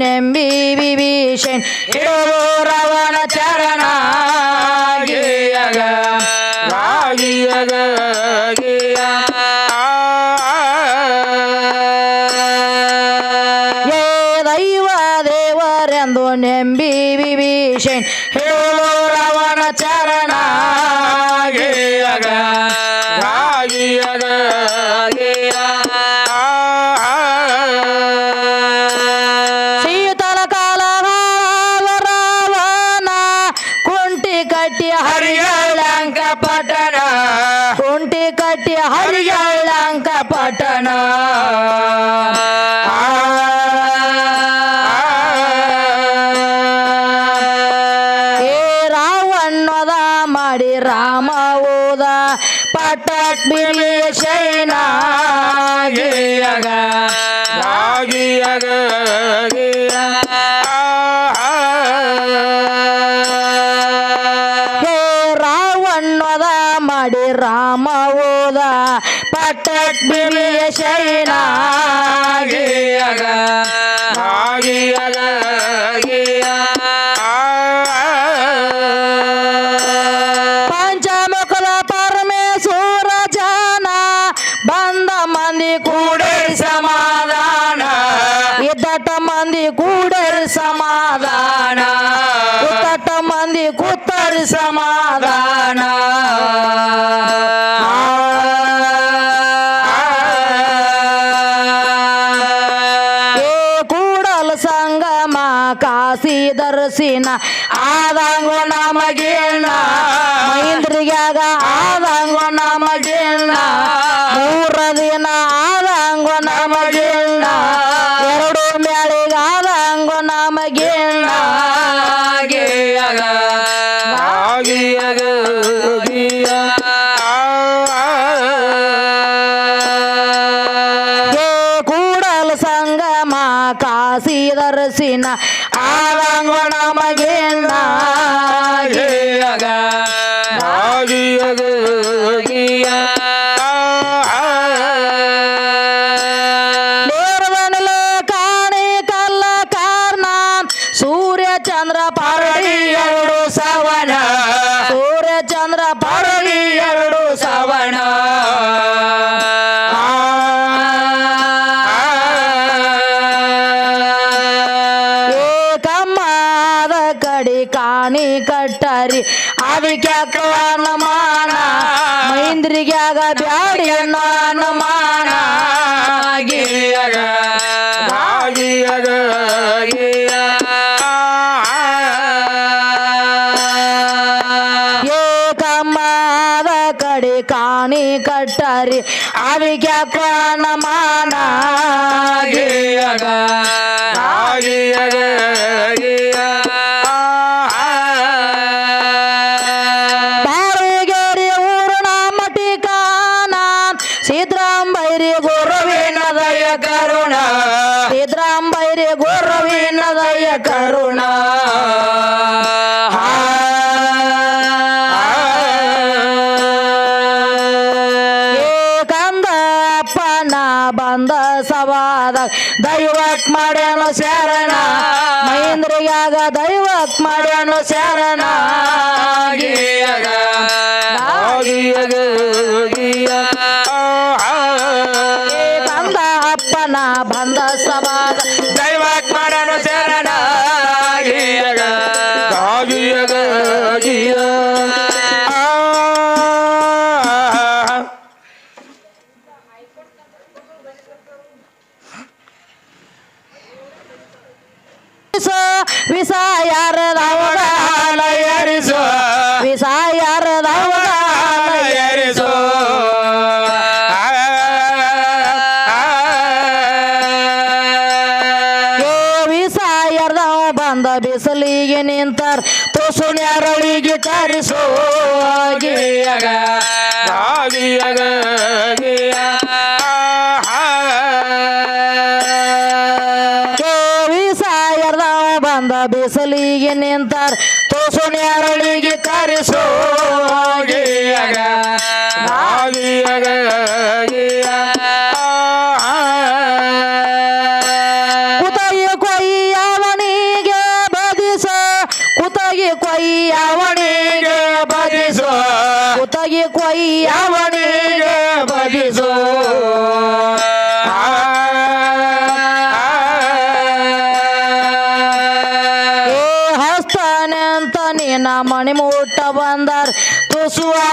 ನೆಂಬಿ ವಿಭೀಷಣ್ ಇಡುವೋ ರವಣ ಚರಣ ಮಂದಿ ಗೂಡರ್ ಸಮಾಧಾನ. ಕೂತಟ ಮಂದಿ ಕೂತರ್ ಸಮಾಧಾನ. ಕೂಡಲ ಸಂಗಮ ಕಾಸಿ ದರ್ಶಿನ ಕಾಸಿದರಸಿನ ಆರಂಗಣ ಮಗೇನ ಆಗಿಯಗ ಆಗಿಯಗ ಹರಿ ಅವಿಜ್ಞಾನ ಮಾನಾಗಿಯಗ ಬಾರುಗೇರಿ ಊರ್ಣ ಮಟಿಕಾನ ಸಿದ್ದರಾಂಬೈರಿ ದಯ ಕರುಣ. ಸಿದ್ದರಾಂಬೈರಿ ಗುರು ಬಂದ ಸವಾದ ದೈವಕ್ ಮಾಡ್ಯಾನು ಶರಣ. ಮಹೇಂದ್ರಿಯಾಗ ದೈವಕ್ ಮಾಡ್ಯಾನು ಶರಣ. ಬಂದ ಅಪ್ಪನ ಬಂದ ಬಿಸಲಿಗೆ ನಿಂತಾರ. ತೋಸು ನ್ಯಾರಳಿಗೆ ಕರೆಸೋಗಿಯಾಗ ಕುತಗಿ ಕೊಯ್ಯಾವಣಿಗೆ ಬದಿಸ. ಕುತಗಿ ಕೊಯ್ಯಾವಣಿಗೆ ಬದಿಸ. ಕುತಗಿ ಕೊಯ್ಯಾವಣಿ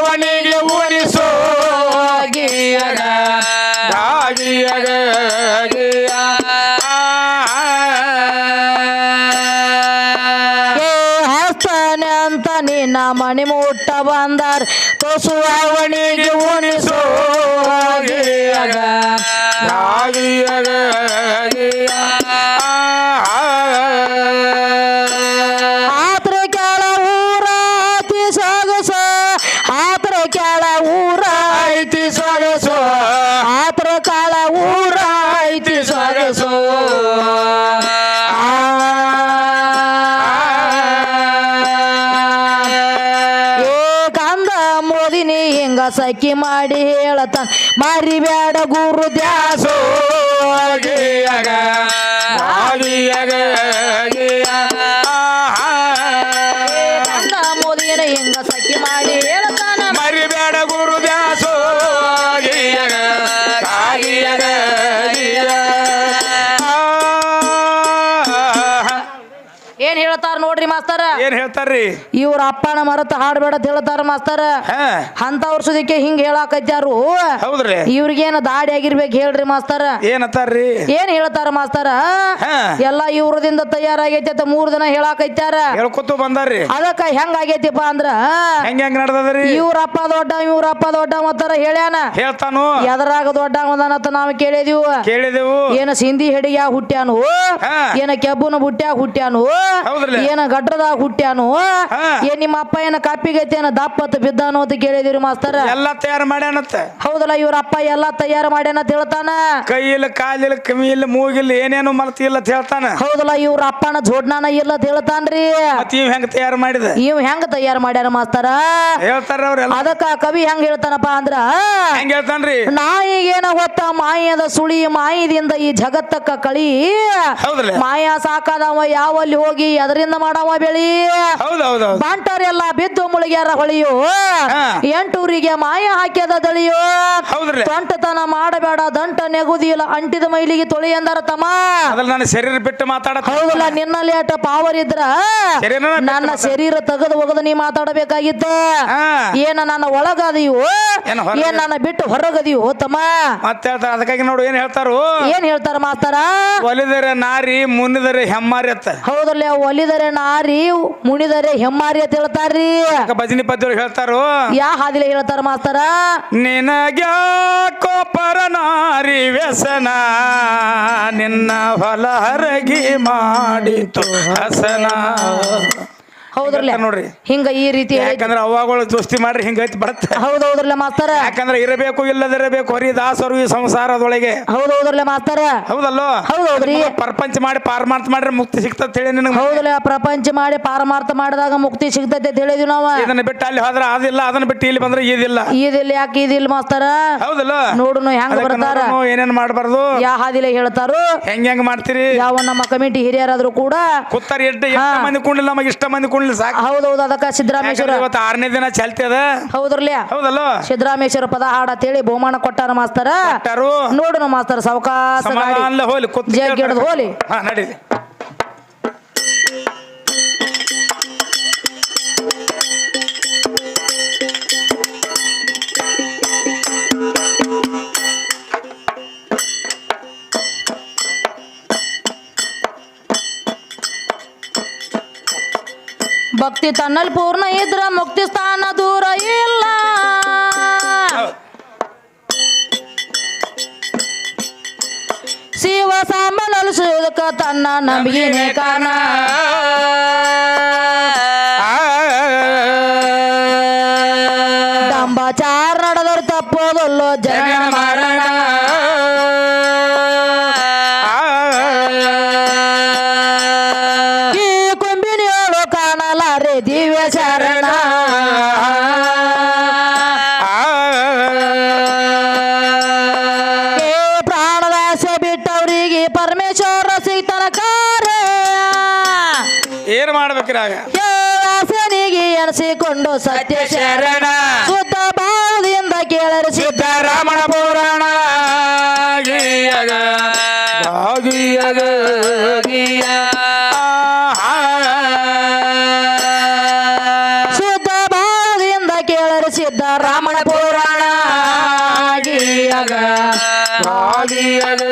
ಅವನಿಗೆ ಉಣಿಸೋ ಗೀಯಗ ಗಾಗಿಯಗ ಅಂತ ನಿನ್ನ ಮಣಿ ಮುಟ್ಟ ಬಂದರ್ ತೋಸು ಅವನಿಗೆ ಉಣಿಸೋ ಗಿಯಗ ಗಾಗಿಯಗ ಸಖಿ ಮಾಡಿ ಹೇಳತಾನ ಮರಿಬ್ಯಾಡ ಗುರು ದ್ಯಾಸೋ ಮೋದಿನ ಹಿಂಗ ಸಖಿ ಮಾಡಿ ಹೇಳತಾನ ಬ್ಯಾಡ ಗುರು ಮಾಸ್ತರ. ಏನ್ ಹೇಳ್ತಾರ್ರಿ? ಇವ್ರ ಅಪ್ಪನ ಮರತ ಹಾಡ್ಬೇಡ ಅಂತ ಹೇಳ್ತಾರ ಮಾಸ್ತರ. ಹಾ. ವರ್ಷದಕ್ಕೆ ಹಿಂಗ್ ಹೇಳಾಕತ್ಯಾರು. ಹೌದ್ರಿ. ಇವ್ರಿಗೇನ ದಾಡಿ ಆಗಿರ್ಬೇಕು ಹೇಳ್ರಿ ಮಾಸ್ತರ. ಏನತ್ತಾರ್ರಿ ಏನ್ ಹೇಳ್ತಾರ ಮಾಸ್ತರ? ಹಾ. ಎಲ್ಲಾ ಇವ್ರದಿಂದ ತಯಾರಾಗೈತಿ ಅಂತ ಮೂರ್ ದಿನ ಹೇಳಾಕತ್ಯಾರ. ಹೇಳ್ಕೊತು ಬಂದಾರ್ರಿ. ಅದಕ್ಕ ಹೆಂಗ ಆಗೈತಿಪ್ಪ ಅಂದ್ರ? ಹೆಂಗ್ ಹೆಂಗ್ ನಡ್ದದ್ರಿ? ಇವ್ರ ಅಪ್ಪ ದೊಡ್ಡ ಇವ್ರ ಅಪ್ಪ ದೊಡ್ಡ ಮತ್ತಾರ ಹೇಳ್ಯಾನ. ಹೇಳ್ತಾನು. ಎದರಾಗ ದೊಡ್ಡ ಅಂತ ನಾವು ಕೇಳಿದೀವು. ಕೇಳಿದೆವು. ಏನ ಸಿಂಧಿ ಹೆಡಿಗ್ಯಾಗ ಹುಟ್ಟ್ಯಾನು. ಹಾ. ಏನ ಕೆಬ್ಬುನ ಬುಟ್ಟ್ಯಾಗ ಹುಟ್ಟ್ಯಾನು. ಹೌದ್ರಲ್ಲ? ಏನ ಗಡ್ರದಾಗ ಹುಟ್ಟ್ಯಾನು. ಏ ನಿಮ್ಮ ಅಪ್ಪ ಏನ ಕಾಪಿಗೈತಿ ಏನ ದಪ್ಪತ್ ಬಿದ್ದಾನು ಅಂತ ಕೇಳಿದಿರಿ ಮಾಸ್ತರ. ಎಲ್ಲ ತಯಾರು ಮಾಡ್ಯಾನತ್ತ ಹೌದಲ್ಲ ಇವ್ರ ಅಪ್ಪ ಎಲ್ಲಾ ತಯಾರು ಮಾಡ್ಯಾನ ಅಂತ ಹೇಳ್ತಾನ? ಕೈಯಿಲ್ಲ ಕಾಲಿಲ್ಲ ಇಲ್ಲ ಮೂಗಿಲ್ಲ ಏನೇನು ಮರ್ತಿ ಇಲ್ಲ ಅಂತ ಹೇಳ್ತಾನ. ಹೌದಲ್ಲ ಇವ್ರ ಅಪ್ಪನ ಜೋಡ್ನಾನ ಇಲ್ಲ ಅಂತ ಹೇಳ್ತಾನ್ರಿ. ಮತ್ ಇವ್ ಹೆಂಗ್ ತಯಾರು ಮಾಡಿದ? ಇವ್ ಹೆಂಗ್ ತಯಾರು ಮಾಡ್ಯಾರ ಮಾಸ್ತರ? ಹೇಳ್ತಾರ ಅವ್ರೆಲ್ಲ ಅದಕ್ಕ ಕವಿ ಹೆಂಗ್ ಹೇಳ್ತಾನಪ್ಪ ಅಂದ್ರ ಹೆಂಗ್ ಹೇಳ್ತಾನ್ರಿ? ನಾಯಿಗೇನ ಹೊತ್ತ ಮಾಯದ ಸುಳಿ ಮಾಯದಿಂದ ಈ ಜಗತ್ತಕ್ಕ ಕಳಿ. ಮಾಯ ಸಾಕಾದವ ಯಾವಲ್ಲಿ ಹೋಗಿ ಅದರಿಂದ ಮಾಡವ? ಬೆಳಿ ಹೌದ್ ಹೌದ್ ಬಂಟರೆಲ್ಲ ಬಿದ್ದು ಮುಳುಗ್ಯಾರ ಹೊಳಿಯು. ಎಂಟೂರಿಗೆ ಮಾಯ ಹಾಕ್ಯದ ದಳಿಯೋ. ಹೌದ್ರಿ. ತೊಂಟತನ ಮಾಡಬೇಡ ದಂಟ ನೆಗುದಿಲ್ಲ ಅಂಟಿದ ಮೈಲಿಗೆ ತೊಳಿ ಎಂದರ ತಮ್ಮ. ಅದ್ರಲ್ಲಿ ನನ್ನ ಶರೀರ ಬಿಟ್ಟು ಮಾತಾಡ ಹೌದಲ್ಲ ನಿನ್ನ ಲೇಟ ಪಾವರ್ ಇದ್ರ. ಶರೀರನ ಬಿಟ್ಟು ನನ್ನ ಶರೀರ ತೆಗೆದು ಒಗದು ನೀ ಮಾತಾಡಬೇಕಾಗಿತ್ತ. ಹಾ. ಏನ ನನ್ನ ಒಳಗದಿಯೋ? ಏನ ಹೊರಗ- ಏನ್ ನನ್ನ ಬಿಟ್ಟು ಹೊರಗದಿಯೋ ತಮ್ಮ? ಮತ್ತೆ ಹೇಳ್ತಾರ ಅದಕ್ಕಾಗಿ ನೋಡು ಏನ್ ಹೇಳ್ತಾರು? ಏನ್ ಹೇಳ್ತಾರ ಮಾಸ್ತಾರ? ಒಲಿದರೆ ನಾರಿ ಮುನಿದರೆ ಹೆಮ್ಮಾರಿ ಅತ್ತ ಹೌದಲ್ಲ ಒಲಿದರೆ ನಾರಿ ಮುಣಿದರೆ ಹೆಮ್ಮಾರಿ ಅಂತ ಹೇಳ್ತಾರ್ರಿ. ಭಜನಿ ಪದ್ಯರು ಹೇಳ್ತಾರೋ? ಯಾ ಹಾದಿಲೆ ಹೇಳ್ತಾರ ಮಾಸ್ತಾರ? ನಿನಗ್ಯಾಕೋ ನಾರಿ ವ್ಯಸನ ನಿನ್ನ ಹೊಲ ಹರಗಿ ಮಾಡಿತು ಹಸನ. ಹೌದ್ರಲ್ಲ? ನೋಡ್ರಿ. ಹಿಂಗ ಈ ರೀತಿ ಯಾಕಂದ್ರೆ ಅವಾಗಳು ದೋಸ್ತಿ ಮಾಡ್ರಿ ಹಿಂಗೈತಿ ಬರುತ್ತೆ. ಹೌದೌದ್ರಲ್ಲ ಮಾಸ್ತಾರ? ಯಾಕಂದ್ರೆ ಇರಬೇಕು ಇಲ್ಲದಿರಬೇಕು ಹರಿದಾಸರು ಈ ಸಂಸಾರದೊಳಗೆ. ಹೌದೌದ್ರಲ್ಲ ಮಾಸ್ತಾರ? ಹೌದಲ್ಲೋ? ಹೌದೌದ್ರಿ ಪ್ರಪಂಚ ಮಾಡಿ ಪಾರಮಾರ್ಥ ಮಾಡ್ರೆ ಮುಕ್ತಿ ಸಿಗ್ತದ ಹೇಳಿ ನಿನಗೆ. ಹೌದಲ್ಲ ಪ್ರಪಂಚ ಮಾಡಿ ಪಾರಮಾರ್ಥ ಮಾಡಿದಾಗ ಮುಕ್ತಿ ಸಿಗ್ತೈತೆ ಅಂತ ಹೇಳಿದ್ವಿ ನಾವ. ಇದನ್ನ ಬಿಟ್ಟು ಅಲ್ಲಿ ಹೋದ್ರೆ ಅದಿಲ್ಲ ಅದನ್ನ ಬಿಟ್ಟು ಇಲ್ಲಿ ಬಂದ್ರೆ ಇದಿಲ್ಲ ಇದಿಲ್ಲ ಯಾಕೆ ಇದಿಲ್ಲ ಮಾಸ್ತಾರ? ಹೌದಲ್ಲ? ನೋಡುನು ಹೆಂಗ್ ಬರ್ತಾರ? ಏನೇನ್ ಮಾಡಬಾರ್ದು? ಯಾ ಹಾದಿಲ್ಲ ಹೇಳ್ತಾರು? ಹೆಂಗ್ ಹೆಂಗ್ ಮಾಡ್ತೀರಿ? ಯಾವ ನಮ್ಮ ಕಮಿಟಿ ಹಿರಿಯರಾದ್ರು ಕೂಡ ಕುತ್ತಾರ ಎಷ್ಟು ಎಷ್ಟು. ಮಂದಿ ಕುಂಡ್ಲಿಲ್ಲ ನಮಗೆ ಇಷ್ಟ ಮಂದಿ ಕುಂಡ್ಲಿ ಸಾಕು. ಹೌದೌದು ಅದಕ್ಕ ಸಿದ್ದರಾಮೇಶ್ವರ. ಇವತ್ತು ಆರನೇ ದಿನ ಚಲ್ತಿ ಅದ? ಹೌದ್ರಲ್ಲ ಹೌದಲ್ಲೋ? ಸಿದ್ದರಾಮೇಶ್ವರ ಪದ ಹಾಡ ಅಂತೇಳಿ ಬಹುಮಾನ ಕೊಟ್ಟಾರ ಮಾಸ್ತರ? ನೋಡು ನೋಡುನು ಮಾಸ್ತರ ಸಾವಕಾಶ ಹೋಲಿ ಕೂತ್ ಜಗ್ಗಿ ಹಿಡ್ದು ಹೋಲಿ. ಹಾ ನಡೀಲಿ ಭಕ್ತಿ ತನ್ನಲ್ಲಿ ಪೂರ್ಣ ಇದ್ರ ಮುಕ್ತಿ ಸ್ಥಾನ ದೂರ ಇಲ್ಲ. ಶಿವ ಸಾಂಬಲಸುವುದಕ್ಕ ತನ್ನ ನಂಬಿಕೆನೇ ಕಾರಣ. ಡಂಬಾಚಾರ ನಡೆದವ್ರು ತಪ್ಪೋದಲ್ಲೋ ಜನ ಮರಣ ಆಸನಿಗೆ ಜ್ಞಾನಿಗೆ ಎನಿಸಿಕೊಂಡು ಸತ್ಯ ಶರಣ. ಸುತ್ತ ಬಾಳದಿಂದ ಕೇಳರು ಸಿದ್ದರಾಮಣ ಪುರಾಣ. ಗೀಯಗ ಗೀಯಗ ಗೀಯ ಶುದ್ಧ ಭಾವದಿಂದ ಕೇಳರಿ ಸಿದ್ಧ ರಾಮಣ ಪುರಾಣ ಗೀಯಗ ಗೀಯಗ ಗೀಯ